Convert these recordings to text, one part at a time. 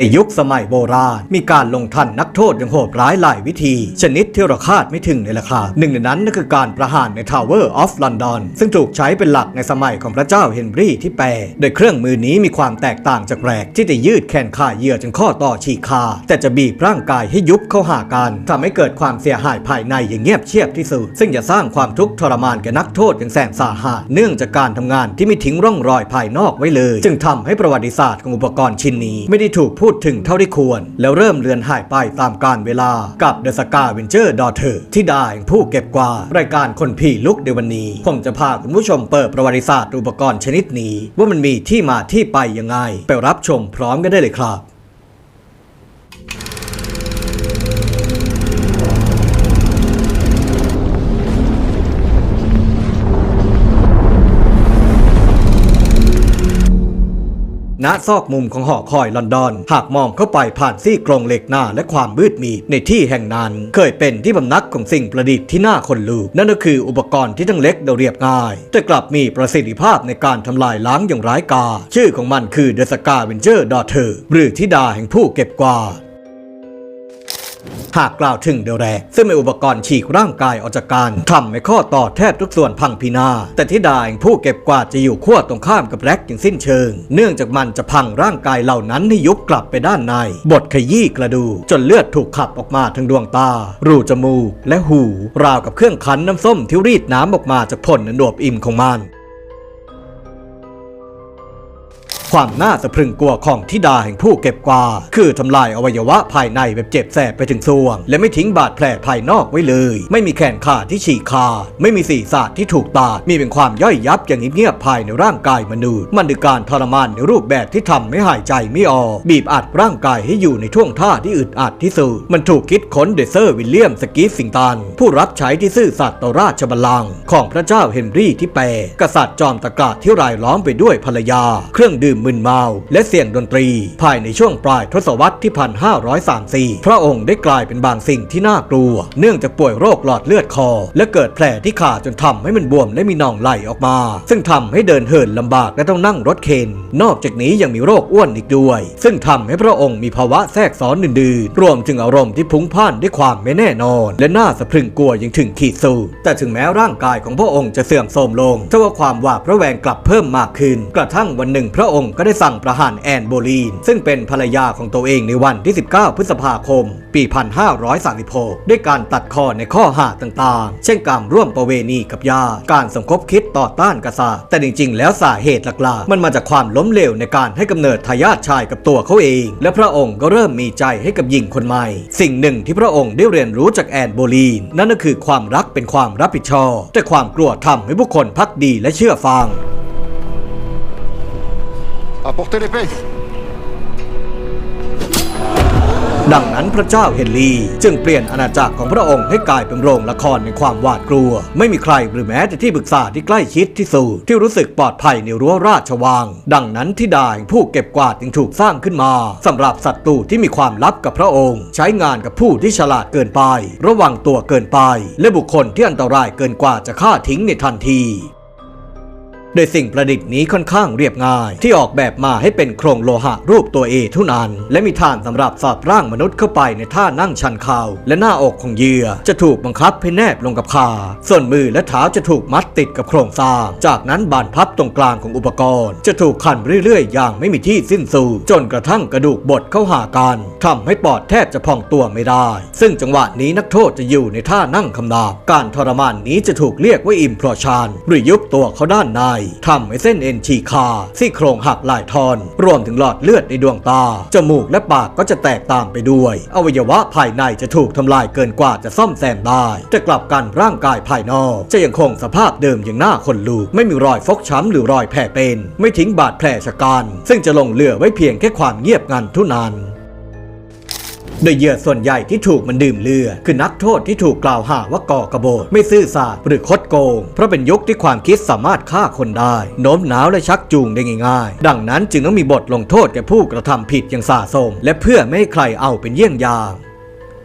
ในยุคสมัยโบราณ มีการลงทันนักโทษอย่างโหดร้ายหลายวิธี ชนิดที่เราคาดไม่ถึงในราคาหนึ่งในนั้นนั่นคือการประหารใน Tower of London ซึ่งถูกใช้เป็นหลักในสมัยของพระเจ้าเฮนรี่ที่8โดยเครื่องมือนี้มีความแตกต่างจากแรกที่จะยืดแขนขาเหยื่อจนข้อต่อฉีกขาดแต่จะบีบร่างกายให้ยุบเข้าหากันทำให้เกิดความเสียหายภายในอย่างเงียบเชียบที่สุดซึ่งจะสร้างความทุกข์ทรมานแก่นักโทษอย่างแสนสาหัสเนื่องจากการทำงานที่ไม่ทิ้งร่องรอยภายนอกไว้เลย จึงทำให้ประวัติศาสตร์ของอุปกรณ์ชิ้นนี้ไม่ได้ถูกพูดูดถึงเท่าที่ควร แล้วเริ่มเลือนหายไปตามกาลเวลากับ The Scar Venture Daughter ที่ได้ผู้เก็บกวาดรายการคนผีลุกในวันนี้ ผมจะพาคุณผู้ชมเปิดประวัติศาสตร์อุปกรณ์ชนิดนี้ ว่ามันมีที่มาที่ไปยังไง ไปรับชมพร้อมกันได้เลยครับ ณซอกมุมของหอคอยลอนดอน หากมองเข้าไปผ่านซี่โครงเหล็กหน้าและความมืดมีในที่แห่งนั้น เคยเป็นที่บำนักของสิ่งประดิษฐ์ที่น่าขนลุกนั่นก็คืออุปกรณ์ที่ทั้งเล็กและเรียบง่าย แต่กลับมีประสิทธิภาพในการทำลายล้างอย่างร้ายกาจชื่อของมันคือ The Scavenger Daughter หรือธิดาแห่งผู้เก็บกวาด หากกล่าวถึงเดลแรกซึ่งเป็นอุปกรณ์ฉีกร่างกายออกจากกันทำให้ข้อต่อแทบทุกส่วนพังพินาศแต่ที่ดาแห่งผู้เก็บกวาดจะอยู่ขั้วตรงข้ามกับแร็กอย่างสิ้นเชิง เนื่องจากมันจะพังร่างกายเหล่านั้นให้ยุบกลับไปด้านในบดขยี้กระดูจนเลือดถูกขับออกมาทางดวงตา รูจมูก และหู ราวกับเครื่องคั้นน้ำส้มที่รีดน้ำออกมาจากผลอันดวบอิ่มของมัน ความน่าสะพรึงกลัวของทิดาแห่งผู้เก็บกวาดคือทำลายอวัยวะภายในแบบเจ็บแสบไปถึงส่วง และไม่ทิ้งบาดแผลภายนอกไว้เลย ไม่มีแขนขาที่ฉีกขาดไม่มีศีรษะที่ถูกตัดมีเป็นความย่อยยับอย่างเงียบๆภายในร่างกายมนุษย์ มันคือการทรมานในรูปแบบที่ทำให้หายใจไม่ออก บีบอัดร่างกายให้อยู่ในท่วงท่าที่อึดอัดที่สุดมันถูกคิดค้นโดยเซอร์วิลเลียมสกีฟสิงตัน ผู้รับใช้ที่ซื่อสัตย์ต่อราชบัลลังก์ของพระเจ้าเฮนรี่ที่แปดกษัตริย์จอมตะกาที่รายล้อมไปด้วยภรรยา เครื่องดื่มมึนเมา และเสียงดนตรี ภายในช่วงปลายทศวรรษที่ 1534 พระองค์ได้กลายเป็นบางสิ่งที่น่ากลัว เนื่องจากป่วยโรคหลอดเลือดคอ และเกิดแผลที่ขาจนทำให้มันบวมและมีหนองไหลออกมา ซึ่งทำให้เดินเหินลำบากและต้องนั่งรถเข็น นอกจากนี้ยังมีโรคอ้วนอีกด้วย ซึ่งทำให้พระองค์มีภาวะแทรกซ้อนอื่นๆรวมถึงอารมณ์ที่พลุ้งพ่านด้วยความไม่แน่นอน และน่าสะพรึงกลัวยังถึงขีดสุดแต่ถึงแม้ร่างกายของพระองค์จะเสื่อมโทรมลงทว่าความหวาดระแวงกลับเพิ่มมากขึ้น กระทั่งวันหนึ่งพระองค์ก็ได้สั่งประหารแอนโบลีน ซึ่งเป็นภรรยาของตัวเองในวันที่ 19 พฤษภาคม ปี 1536 ด้วยการตัดคอในข้อหาต่างๆ เช่นการร่วมประเวณีกับญาติการสมคบคิดต่อต้านกษัตริย์แต่จริง ๆ แล้วสาเหตุหลักๆ มันมาจากความล้มเหลวในการให้กำเนิดทายาทชายกับตัวเขาเอง และพระองค์ก็เริ่มมีใจให้กับหญิงคนใหม่ สิ่งหนึ่งที่พระองค์ได้เรียนรู้จากแอนโบลีน นั่นก็คือความรักเป็นความรับผิดชอบแต่ความกลัวทำให้ผู้คนพักดีและเชื่อฟัง Apportez l'épée ดังนั้นพระเจ้าเฮนรีจึงเปลี่ยนอาณาจักรของพระองค์ให้กลายเป็นโรงละครในความหวาดกลัว ไม่มีใครหรือแม้แต่ที่ปรึกษาที่ใกล้ชิดที่สุดที่รู้สึกปลอดภัยในรั้วราชวัง ดังนั้นที่ดาแห่งผู้เก็บกวาดจึงถูกสร้างขึ้นมาสำหรับศัตรูที่มีความลับกับพระองค์ ใช้งานกับผู้ที่ฉลาดเกินไป ระวังตัวเกินไป และบุคคลที่อันตรายเกินกว่าจะฆ่าทิ้งในทันที โดยสิ่งประดิษฐ์นี้ค่อนข้างเรียบง่าย ที่ออกแบบมาให้เป็นโครงโลหะรูปตัวเอเท่านั้น และมีฐานสำหรับสอดร่างมนุษย์เข้าไปในท่านั่งชันเข่าและหน้าอกของเหยื่อ จะถูกบังคับให้แนบลงกับขาส่วนมือและเท้าจะถูกมัดติดกับโครงสร้าง จากนั้นบานพับตรงกลางของอุปกรณ์ จะถูกขันเรื่อยๆ อย่างไม่มีที่สิ้นสุดจนกระทั่งกระดูกบดเข้าหากันทำให้ปอดแทบจะพองตัวไม่ได้ ซึ่งจังหวะนี้นักโทษจะอยู่ในท่านั่งคำนาบการทรมานนี้จะถูกเรียกว่าอิมพรชันหรือยุบตัวเขาด้านในทำให้เส้นเอ็นฉีกขาดซี่โครงหักหลายทอน รวมถึงหลอดเลือดในดวงตา จมูกและปากก็จะแตกตามไปด้วย อวัยวะภายในจะถูกทำลายเกินกว่าจะซ่อมแซมได้ แต่กลับกันร่างกายภายนอก จะยังคงสภาพเดิมอย่างหน้าคนลูก ไม่มีรอยฟกช้ำหรือรอยแผลเป็น ไม่ทิ้งบาดแผลชะกัน ซึ่งจะลงเหลือไว้เพียงแค่ความเงียบงันเท่านั้น โดยเหยื่อส่วนใหญ่ที่ถูกมันดื่มเลือดคือนักโทษที่ถูกกล่าวหาว่าก่อกระโบฏไม่ซื่อสัตย์หรือคดโกง เพราะเป็นยุคที่ความคิดสามารถฆ่าคนได้โน้มน้าวและชักจูงได้ง่ายๆ ดังนั้นจึงต้องมีบทลงโทษแก่ผู้กระทำผิดอย่างสาสม และเพื่อไม่ให้ใครเอาเป็นเยี่ยงอย่าง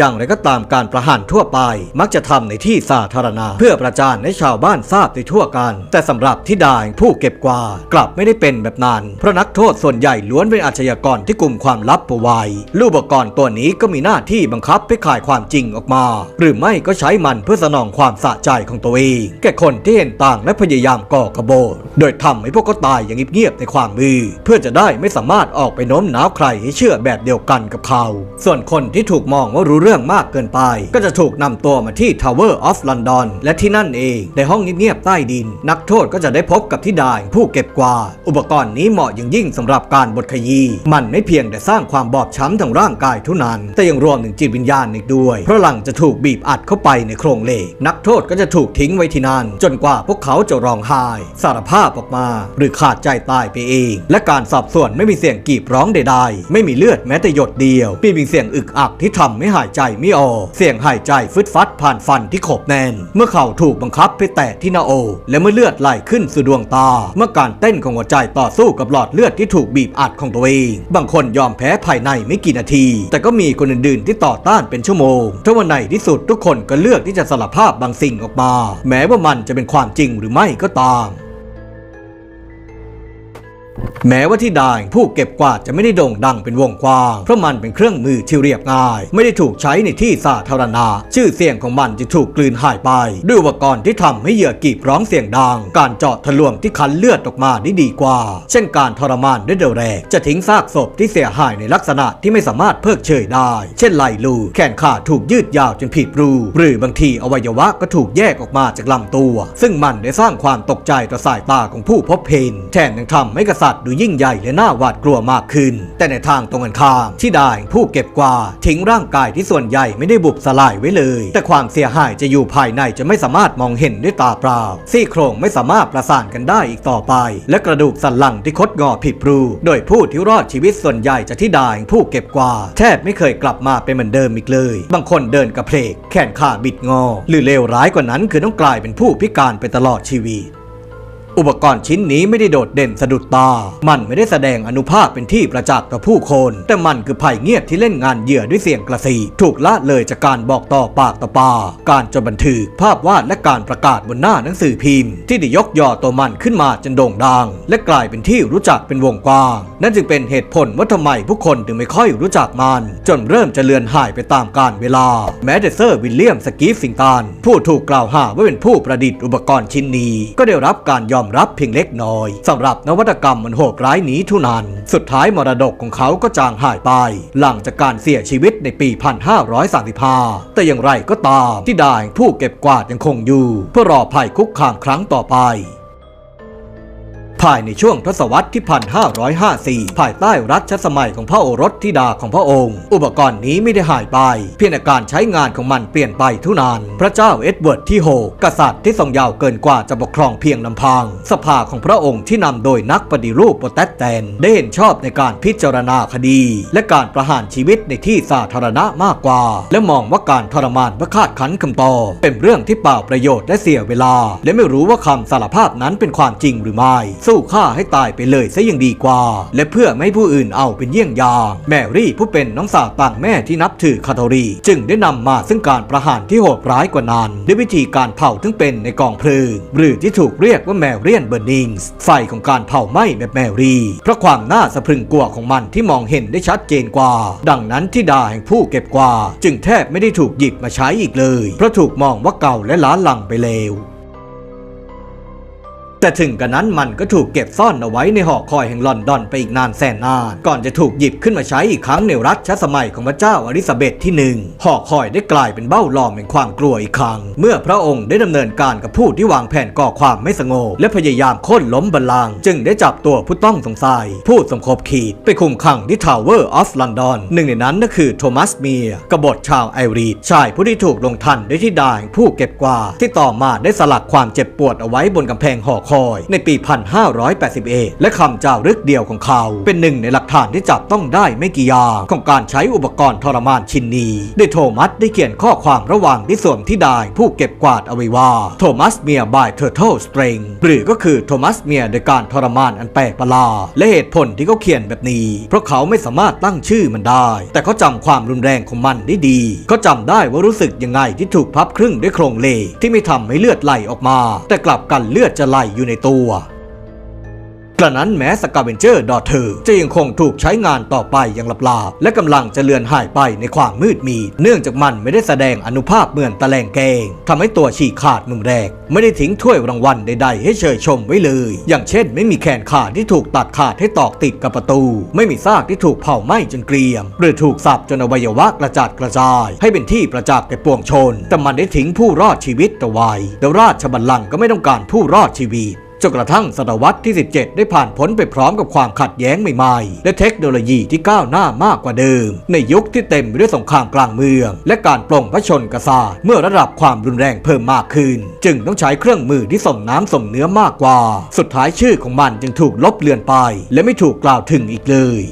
อย่างไรก็ตามการประหารทั่วไปมักจะทำในที่สาธารณะ เพื่อประจานให้ชาวบ้านทราบในทั่วกัน แต่สำหรับที่ดาแห่งผู้เก็บกวาดกลับไม่ได้เป็นแบบนั้น เพราะนักโทษส่วนใหญ่ล้วนเป็นอาชญากรที่กลุ่มความลับเอาไว้ลูกอุปกรณ์ตัวนี้ก็มีหน้าที่บังคับให้ขายความจริงออกมา หรือไม่ก็ใช้มันเพื่อสนองความสะใจของตัวเอง แก่คนที่เห็นต่างและพยายามก่อกบฏโดยทำให้พวกเขาตายอย่างเงียบๆในความมือ เพื่อจะได้ไม่สามารถออกไปโน้มน้าวใครให้เชื่อแบบเดียวกันกับเขา ส่วนคนที่ถูกมองว่ารู้เรื่องื่องมากเกินไป ก็จะถูกนำตัวมาที่ Tower of London และที่นั่นเอง ในห้องเงียบๆใต้ดิน นักโทษก็จะได้พบกับที่ดายผู้เก็บกวาดอุปกรณ์นี้เหมาะอย่างยิ่งสำหรับการบดขยี้มันไม่เพียงแต่สร้างความบอบช้ำทางร่างกายเท่านั้น แต่ยังรวมถึงจิตวิญญาณอีกด้วย เพราะหลังจะถูกบีบอัดเข้าไปในโครงเหล็กนักโทษก็จะถูกทิ้งไว้ที่นั่นจนกว่าพวกเขาจะร้องไห้สารภาพออกมา หรือขาดใจตายไปเอง และการสอบสวนไม่มีเสียงกรีบร้องใดๆ ไม่มีเลือดแม้แต่หยดเดียวมีเพียงเสียงอึกอักที่ทำให้หายใจไม่ออก เสียงหายใจฟึดฟัดผ่านฟันที่ขบแน่น เมื่อเขาถูกบังคับไปแตะที่หน้าอกและเมื่อเลือดไหลขึ้นสู่ดวงตา เมื่อการเต้นของหัวใจต่อสู้กับหลอดเลือดที่ถูกบีบอัดของตัวเอง บางคนยอมแพ้ภายในไม่กี่นาที แต่ก็มีคนอื่นๆที่ต่อต้านเป็นชั่วโมงถ้าวันในที่สุดทุกคนก็เลือกที่จะสารภาพบางสิ่งออกมา แม้ว่ามันจะเป็นความจริงหรือไม่ก็ตาม แม้ว่าที่ด่างผู้เก็บกวาดจะไม่ได้โด่งดังเป็นวงกว้าง เพราะมันเป็นเครื่องมือที่เรียบง่าย ไม่ได้ถูกใช้ในที่สาธารณะชื่อเสียงของมันจะถูกกลืนหายไป ด้วยอุปกรณ์ที่ทำให้เหยื่อกีบร้องเสียงดัง การเจาะทะลวงที่คันเลือดออกมาได้ดีกว่า เช่นการทรมานด้วยเดยวแรกจะทิ้งซากศพที่เสียหายในลักษณะที่ไม่สามารถเพิกเฉยได้ เช่นไหล่ลูแขนขาถูกยืดยาวจนผิดรู หรือบางทีอวัยวะก็ถูกแยกออกมาจากลำตัว ซึ่งมันได้สร้างความตกใจต่อสายตาของผู้พบเห็นแถมยังทำให้กระสษัตริย์ดูยิ่งใหญ่และน่าหวาดกลัวมากขึ้น แต่ในทางตรงกันข้ามที่ได้ผู้เก็บกวาดทิ้งร่างกายที่ส่วนใหญ่ไม่ได้บุบสลายไว้เลย แต่ความเสียหายจะอยู่ภายในจะไม่สามารถมองเห็นด้วยตาเปล่า ซี่โครงไม่สามารถประสานกันได้อีกต่อไป และกระดูกสันหลังที่คดงอผิดรูโดยผู้ที่รอดชีวิตส่วนใหญ่จากที่ได้ผู้เก็บกวาดแทบไม่เคยกลับมาเป็นเหมือนเดิมอีกเลย บางคนเดินกระเพลกแขนขาบิดงอ หรือเลวร้ายกว่านั้นคือต้องกลายเป็นผู้พิการไปตลอดชีวิต อุปกรณ์ชิ้นนี้ไม่ได้โดดเด่นสะดุดตา มันไม่ได้แสดงอนุภาพเป็นที่ประจักษ์ต่อผู้คน แต่มันคือภัยเงียบที่เล่นงานเหยื่อด้วยเสียงกระสีถูกละเลยจากการบอกต่อปากต่อปากการจดบันทึกภาพวาดและการประกาศบนหน้าหนังสือพิมพ์ ที่ได้ยกย่อตัวมันขึ้นมาจนโด่งดัง และกลายเป็นที่รู้จักเป็นวงกว้าง นั่นจึงเป็นเหตุผลว่าทำไมผู้คนถึงไม่ค่อยรู้จักมัน จนเริ่มจะเลือนหายไปตามกาลเวลา แม้แต่เซอร์วิลเลียมสกีฟสิงตันผู้ถูกกล่าวหาว่าเป็นผู้ประดิษฐ์อุปกรณ์ชิ้นนี้ ก็ได้รับการยอมรับเพียงเล็กน้อยสำหรับนวัตกรรมมันโหดร้ายนี้เท่านั้น สุดท้ายมรดกของเขาก็จางหายไป หลังจากการเสียชีวิตในปี 1535 แต่อย่างไรก็ตามที่ได้ผู้เก็บกวาดยังคงอยู่ เพื่อรอภัยคุกคามครั้งต่อไป ภายในช่วงทศวรรษที่ 1554 ภายใต้รัชสมัยของพระโอรสธิดาของพระองค์ อุปกรณ์นี้ไม่ได้หายไป เพียงแต่การใช้งานของมันเปลี่ยนไปเท่านั้น พระเจ้าเอ็ดเวิร์ดที่ 6 กษัตริย์ที่ทรงยาวเกินกว่าจะปกครองเพียงลำพัง สภาของพระองค์ที่นำโดยนักปฏิรูปโปรเตสแตนต์ได้เห็นชอบในการพิจารณาคดี และการประหารชีวิตในที่สาธารณะมากกว่า และมองว่าการทรมานพื่อคาดคั้นคำตอบเป็นเรื่องที่เปล่าประโยชน์และเสียเวลา และไม่รู้ว่าคำสารภาพนั้นเป็นความจริงหรือไม่สู้ฆ่าให้ตายไปเลยซะยังดีกว่า และเพื่อไม่ให้ผู้อื่นเอาเป็นเยี่ยงอย่าง แมรี่ผู้เป็นน้องสาวต่างแม่ที่นับถือคาทอลีจึงได้นำมาซึ่งการประหารที่โหดร้ายกว่านั้นด้วยวิธีการเผาทั้งเป็นในกองเพลิง หรือที่ถูกเรียกว่าแมเรียนเบอร์นิงส์ไฟของการเผาไหม้แบบแมรี่เพราะความน่าสะพรึงกลัวของมันที่มองเห็นได้ชัดเจนกว่า ดังนั้นที่ดาแห่งผู้เก็บกว่า จึงแทบไม่ได้ถูกหยิบมาใช้อีกเลย เพราะถูกมองว่าเก่าและล้าหลังไปแล้ว แต่ถึงกระนั้นมันก็ถูกเก็บซ่อนเอาไว้ในหอคอยแห่งลอนดอนไปอีกนานแสนนาน ก่อนจะถูกหยิบขึ้นมาใช้อีกครั้งในรัชสมัยของพระเจ้าอลิซาเบธที่หนึ่งหอคอยได้กลายเป็นเบ้าหลอมแห่งความกลัวอีกครั้ง เมื่อพระองค์ได้ดำเนินการกับผู้ที่วางแผนก่อความไม่สงบและพยายามโค่นล้มบัลลังก์จึงได้จับตัวผู้ต้องสงสัย ผู้สมคบขีดไปคุมขังที่ทาวเวอร์ออฟลอนดอนหนึ่งในนั้นก็คือโทมัสเมียร์กบฏชาวไอรีดชายผู้ที่ถูกลงทันด้วยที่ดาแห่งผู้เก็บกวาดที่ต่อมาได้สลักความเจ็บปวดเอาไว้บนกำแพงหอคอยในปี 1581 และคำจารึกเดียวของเขา เป็นหนึ่งในหลักฐานที่จับต้องได้ไม่กี่อย่างของการใช้อุปกรณ์ทรมานชิ้นนี้โดยโทมัสได้เขียนข้อความระหว่างที่สวมที่ไดายผู้เก็บกวาดเอาไว้ว่าโทมัสเมียบายเทอร์เทลส r ร n g หรือก็คือโทมัสเมียโดยการทรมานอันแปลกประหลาดและเหตุผลที่เขาเขียนแบบนี้ เพราะเขาไม่สามารถตั้งชื่อมันได้ แต่เขาจำความรุนแรงของมันได้ดี เขาจำได้ว่ารู้สึกยังไงที่ถูกพับครึ่งด้วยโครงเหล็กที่ไม่ทำให้เลือดไหลออกมา แต่กลับกันเลือดจะไหลอยู่ในตัว กระนั้นแม้สกาเวนเจอร์ดอเธอจะยังคงถูกใช้งานต่อไปอย่างลับๆและกำลังจะเลือนหายไปในความมืดมีดเนื่องจากมันไม่ได้แสดงอนุภาพเหมือนตะแลงแกงทำให้ตัวฉีกขาดมุมแรก ไม่ได้ทิ้งถ้วยรางวัลใดๆ ให้เชยชมไว้เลย อย่างเช่น ไม่มีแขนขาดที่ถูกตัดขาดให้ตอกติดกับประตู ไม่มีซากที่ถูกเผาไหม้จนเกรียม หรือถูกสับจนอวัยวะกระจัดกระจาย ให้เป็นที่ประจักษ์แก่ปวงชน แต่มันได้ทิ้งผู้รอดชีวิตเอาไว้แล้วราชบัลลังก์ก็ไม่ต้องการผู้รอดชีวิต จนกระทั่งศตวรรษที่ 17 ได้ผ่านพ้นไปพร้อมกับความขัดแย้งใหม่ๆ และเทคโนโลยีที่ก้าวหน้ามากกว่าเดิม ในยุคที่เต็มไปด้วยสงครามกลางเมือง และการปลงพระชนกษัตริย์เมื่อระดับความรุนแรงเพิ่มมากขึ้น จึงต้องใช้เครื่องมือที่ส่งน้ำส่งเนื้อมากกว่า สุดท้ายชื่อของมันจึงถูกลบเลือนไป และไม่ถูกกล่าวถึงอีกเลย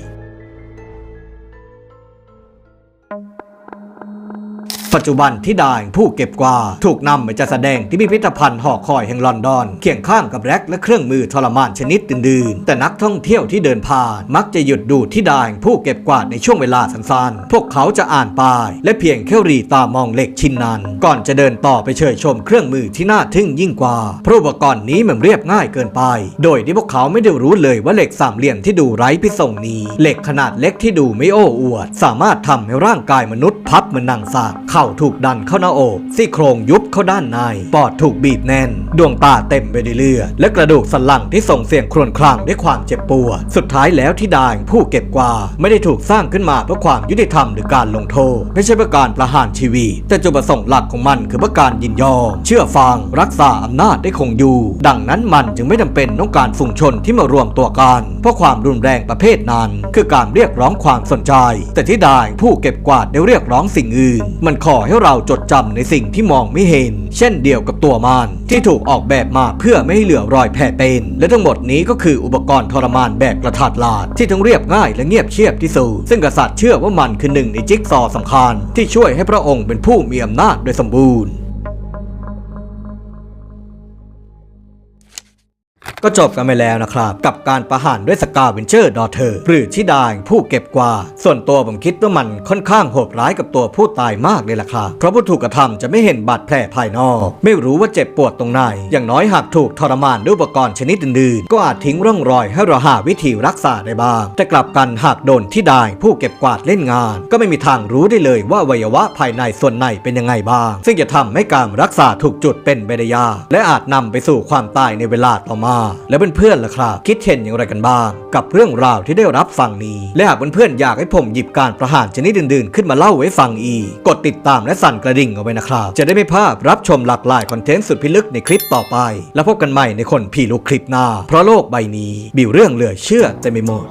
ปัจจุบันที่ด่านผู้เก็บกวาถูกนำไปจัดแสดงที่พิพิธภัณฑ์หอคอยแห่งลอนดอน เคียงข้างกับแร็กและเครื่องมือทรมานชนิดอื่นๆ แต่นักท่องเที่ยวที่เดินผ่าน มักจะหยุดดูที่ด่านผู้เก็บกวาดในช่วงเวลาสั้นๆ พวกเขาจะอ่านป้าย และเพียงแค่รีตามองเหล็กชิ้นนั้น ก่อนจะเดินต่อไปเชยชมเครื่องมือที่น่าทึ่งยิ่งกว่าเพราะอุปกรณ์นี้มันเรียบง่ายเกินไป โดยที่พวกเขาไม่ได้รู้เลยว่าเหล็กสามเหลี่ยมที่ดูไร้พิษสงนี้เหล็กขนาดเล็กที่ดูไม่โอ้อวด สามารถทำให้ร่างกายมนุษย์พับเหมือนนางสากข่าถูกดันเข้าหน้าอกซี่โครงยุบเข้าด้านใน ปอดถูกบีบแน่น ดวงตาเต็มไปด้วยเลือด และกระดูกสันหลังที่ส่งเสียงครวญครางด้วยความเจ็บปวด สุดท้ายแล้วที่ดางผู้เก็บกวาดไม่ได้ถูกสร้างขึ้นมาเพื่อความยุติธรรมหรือการลงโทษ ไม่ใช่เพื่อการประหารชีวิต แต่จุดประสงค์หลักของมันคือเพื่อการยินยอม เชื่อฟัง รักษาอำนาจได้คงอยู่ ดังนั้นมันจึงไม่จำเป็นต้องการฝูงชนที่มารวมตัวกัน เพราะความรุนแรงประเภทนั้น คือการเรียกร้องความสนใจ แต่ที่ดางผู้เก็บกวาดได้เรียกร้องสิ่งอื่น มันขอให้เราจดจำในสิ่งที่มองไม่เห็น เช่นเดียวกับตัวมันที่ถูกออกแบบมาเพื่อไม่ให้เหลือรอยแผลเป็น และทั้งหมดนี้ก็คืออุปกรณ์ทรมานแบบกระถาดลาดที่ทั้งเรียบง่ายและเงียบเชียบที่สุดซึ่งกษัตริย์เชื่อว่ามันคือหนึ่งในจิ๊กซอสสำคัญ ที่ช่วยให้พระองค์เป็นผู้มีอำนาจโดยสมบูรณ์ ก็จบกันไปแล้วนะครับ กับการประหารด้วยสกาเวนเจอร์ดอเธอร์หรือชิดางผู้เก็บกวาดส่วนตัวผมคิดว่ามันค่อนข้างโหดร้ายกับตัวผู้ตายมากเลยล่ะครับเพราะผู้ถูกกระทำจะไม่เห็นบาดแผลภายนอก ไม่รู้ว่าเจ็บปวดตรงไหน อย่างน้อยหากถูกทรมานด้วยอุปกรณ์ชนิดอื่นๆ ก็อาจทิ้งร่องรอยให้เราหาวิธีรักษาได้บ้างแต่กลับกันหากโดนที่ดางผู้เก็บกวาดเล่นงาน ก็ไม่มีทางรู้ได้เลยว่าวัยวะภายในส่วนไหนเป็นยังไงบ้าง ซึ่งจะทำให้การรักษาถูกจุดเป็นไปได้ยากและอาจนำไปสู่ความตายในเวลาต่อมาและเพื่อนๆล่ะครับ คิดเห็นอย่างไรกันบ้าง กับเรื่องราวที่ได้รับฟังนี้ และหากเพื่อนๆอยากให้ผมหยิบการประหารชนิดอื่นๆ ขึ้นมาเล่าไว้ฟังอีก กดติดตามและสั่นกระดิ่งเอาไว้นะครับ จะได้ไม่พลาดรับชมหลากหลายคอนเทนต์สุดพิลึกในคลิปต่อไป แล้วพบกันใหม่ในคนผีลุกคลิปหน้า เพราะโลกใบนี้มีเรื่องเหลือเชื่อเต็มไปหมด